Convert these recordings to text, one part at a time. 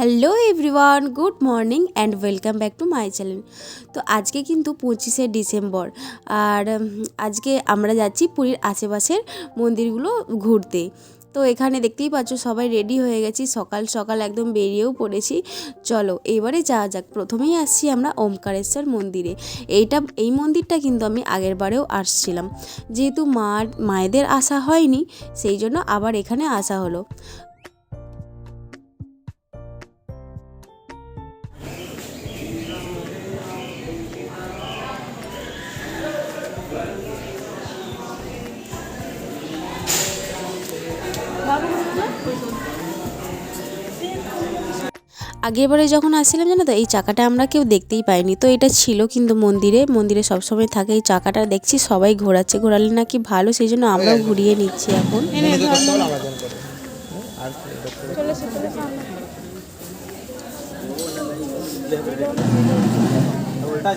Hello everyone good morning and welcome back to my channel তো আজকে কিন্তু পঁচিশে ডিসেম্বর, আর আজকে আমরা যাচ্ছি পুরীর আশেপাশের মন্দিরগুলো ঘুরতে। তো এখানে দেখতেই পাচ্ছ সবাই রেডি হয়ে গেছি, সকাল সকাল একদম বেরিয়েও পড়েছি। চলো এবারে যাওয়া যাক, প্রথমেই আসছি আমরা ওমকারেশ্বর মন্দিরে। এইটা, এই মন্দিরটা কিন্তু আমি আগের বারেও আসছিলাম। যেহেতু মা মায়েদের আসা হয়নি, সেই জন্য আবার এখানে আসা হলো। আগেরবারে যখন আসছিলাম, জানো তো, এই চাকাটা আমরা কেউ দেখতেই পাইনি। তো এটা ছিল কিন্তু মন্দিরে। মন্দিরে সবসময় থাকে এই চাকাটা। দেখছি সবাই ঘোরাচ্ছে। ঘোরালে নাকি ভালো, সেই জন্য আমরাও ঘুরিয়ে নিচ্ছি এখন। উল্টা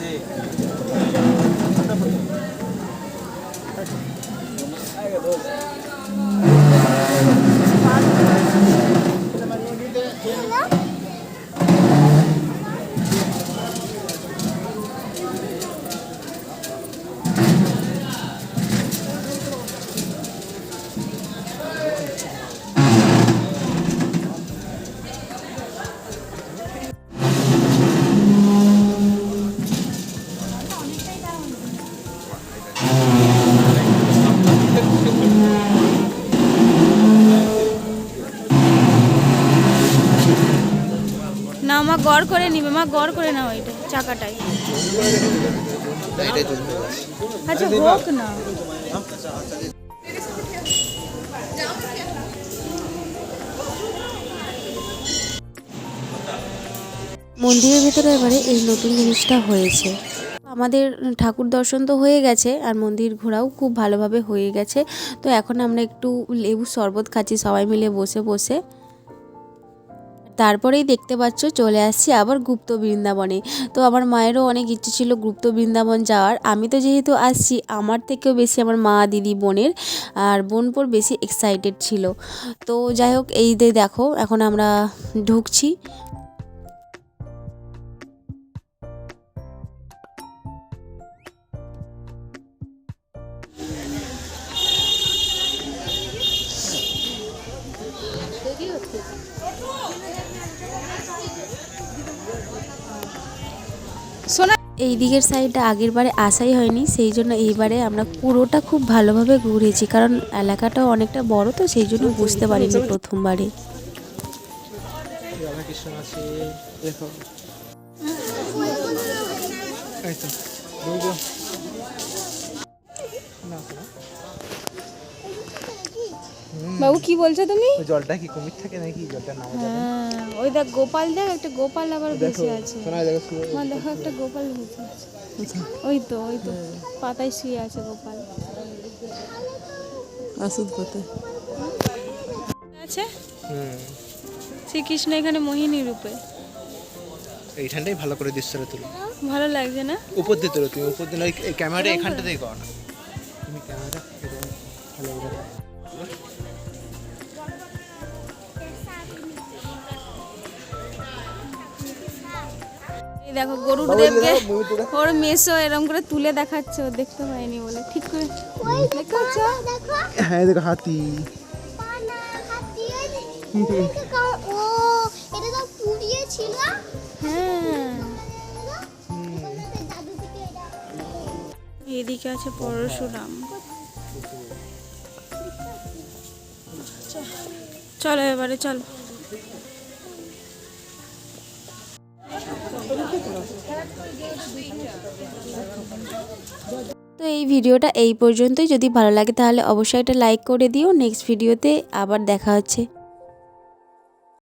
মা গড় করে নিবে মা গড় করে নাও এটা চাকাটাই আচ্ছা হোক না। মন্দিরের ভেতরে এবারে এই নতুন জিনিসটা হয়েছে। আমাদের ঠাকুর দর্শন তো হয়ে গেছে, আর মন্দির ঘোরাও খুব ভালোভাবে হয়ে গেছে। তো এখন আমরা একটু লেবু শরবত খাচ্ছি, সবাই মিলে বসে বসে। তারপরেই দেখতে পাচ্ছ চলে আসছি আবার গুপ্ত বৃন্দাবনে। তো আমার মায়েরও অনেক ইচ্ছে ছিল গুপ্ত বৃন্দাবন যাওয়ার। আমি তো যেহেতু আসছি, আমার থেকেও বেশি আমার মা দিদি বোনের আর বোনপোর বেশি এক্সাইটেড ছিল। তো যাই হোক, এই দেখো, এখন আমরা ঢুকছি। শোনা এই দিকের সাইডটা আগের বারে আসাই হয়নি, সেই জন্য এইবারে আমরা পুরোটা খুব ভালোভাবে ঘুরেছি, কারণ এলাকাটাও অনেকটা বড় তো, সেই জন্য বুঝতে পারিনি প্রথমবারে। দেখো বাবু কি বলছো তুমি? জলটা কি কুমির থাকে নাকি? জলটা নামা যাবে হ্যাঁ ওই দেখ গোপাল দেখ একটা গোপাল আবার বসে আছে। শোনা দেখো দেখো একটা গোপাল বসে আছে। ওই তো ওই তো পাতায় শুয়ে আছে গোপাল। আসুদ কোথায়? আছে? হুম। শ্রীকৃষ্ণ এখানে মোহিনী রূপে। এইখানটাই ভালো করে দৃশ্যটা তুলো। ভালো লাগছে না? উপর দিয়ে তোলো তুমি উপর দিয়ে এই ক্যামেরাটা এখানটা দিয়ে কর। না তুমি ক্যামেরাটা ভালো করে দেখো গরুর দেবকে ওর মেসো এরকম করে তুলে দেখাচ্ছে ও দেখতে পায়নি বলে। ঠিক করে দেখতে পাচ্ছ? হ্যাঁ দেখো হাতি। ও এটা তো পুড়িয়ে ছিল। হ্যাঁ। এদিকে আছে পরশুরাম। চলো এবারে চলো। তো এই ভিডিওটা এই পর্যন্তই। যদি ভালো লাগে তাহলে অবশ্যই একটা লাইক করে দিও। নেক্সট ভিডিওতে আবার দেখা হচ্ছে।